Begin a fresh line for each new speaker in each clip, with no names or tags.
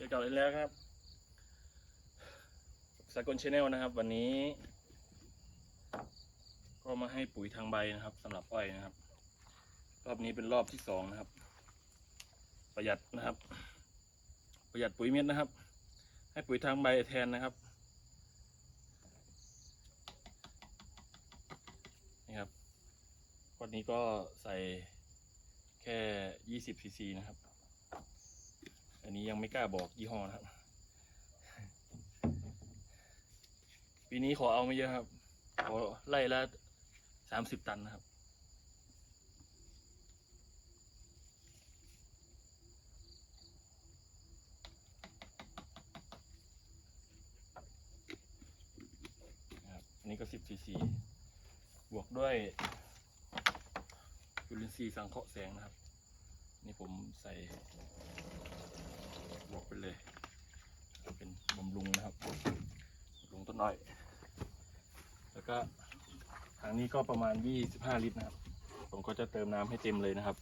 จอดแล้วครับ สากลชาแนลนะครับ วันนี้ ก็มาให้ปุ๋ยทางใบนะครับสำหรับอ้อยนะครับ รอบนี้เป็นรอบที่สองนะครับ ประหยัดนะครับ ประหยัดปุ๋ยเม็ดนะครับ ให้ปุ๋ยทางใบแทนนะครับนี่ครับวันนี้ก็ใส่แค่ยี่สิบซีซีนะครับันนี้ยังไม่กล้าบอกยี่ห้อนะครับ ปีนี้ขอเอาไม่เยอะครับ ขอไล่ละสามสิบตันนะครับนะครับอันนี้ก็สิบซีซี บวกด้วยจุลินทรีย์สังเคราะห์แสงนะครับ นี่ผมใส่บวกไปเลย เป็นบำรุงนะครับบำรุงต้นอ้อย แล้วก็ทางนี้ก็ประมาณ 25 ลิตรนะครับ ผมก็จะเติมน้ำให้เต็มเลยนะครับ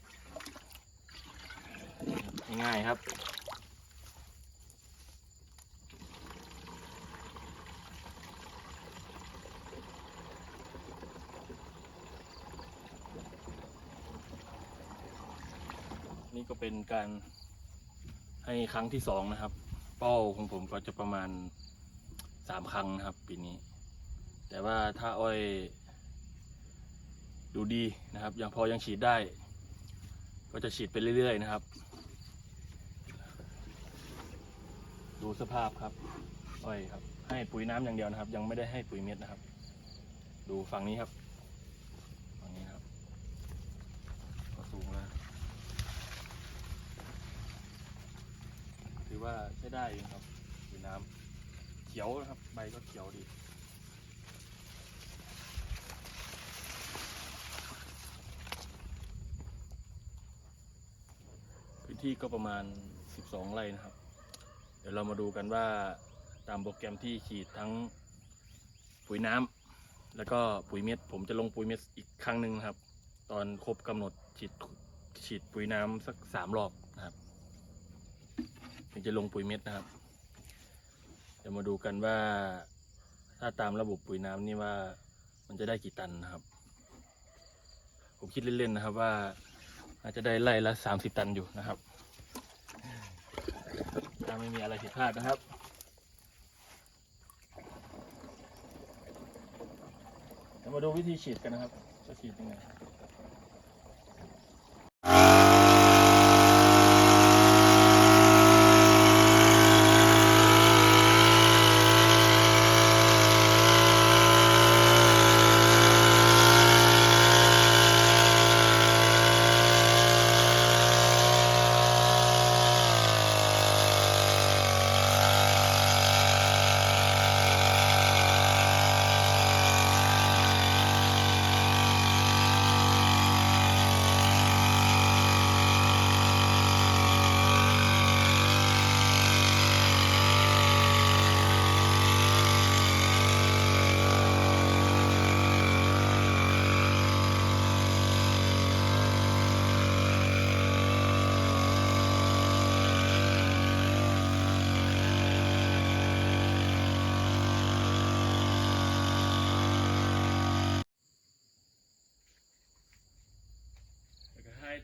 ง่ายๆครับนี่ก็เป็นการให้ครั้งที่สองนะครับ เป้าของผมก็จะประมาณ สามครั้งนะครับปีนี้ แต่ว่าถ้าอ้อยดูดีนะครับ ยังพอยังฉีดได้ ก็จะฉีดไปเรื่อย ๆ นะครับ ดูสภาพครับ อ้อยครับ ให้ปุ๋ยน้ำอย่างเดียวนะครับ ยังไม่ได้ให้ปุ๋ยเม็ดนะครับ ดูฝั่งนี้ครับฝั่งนี้ครับก็สูงแล้วถือว่าใช้ได้อยู่ครับสีน้ำ ขียวนะครับ ใบก็เขียวดี พื้นที่ก็ประมาณ 12 ไร่นะครับ เดี๋ยวเรามาดูกันว่าตามโปรแกรมที่ฉีดทั้งปุ๋ยน้ำแล้วก็ปุ๋ยเม็ด ผมจะลงปุ๋ยเม็ดอีกครั้งหนึ่งครับ ตอนครบกำหนดฉีดฉีดปุ๋ยน้ำสักสามรอบนะครับถึงจะลงปุ๋ยเม็ดนะครับ มาดูกันว่า ถ้าตามระบบปุ๋ยน้ำนี่ว่ามันจะได้กี่ตันนะครับ ผมคิดเล่นๆนะครับว่าอาจจะได้ไล่ละสามสิบตันอยู่นะครับ ถ้าไม่มีอะไรผิดพลาดนะครับเดี๋ยวมาดูวิธีฉีดกันนะครับจะฉีดยังไง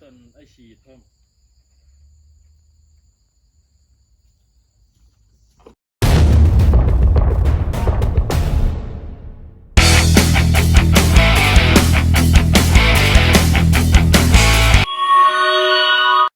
ต้นไอฉีดเพิ่ม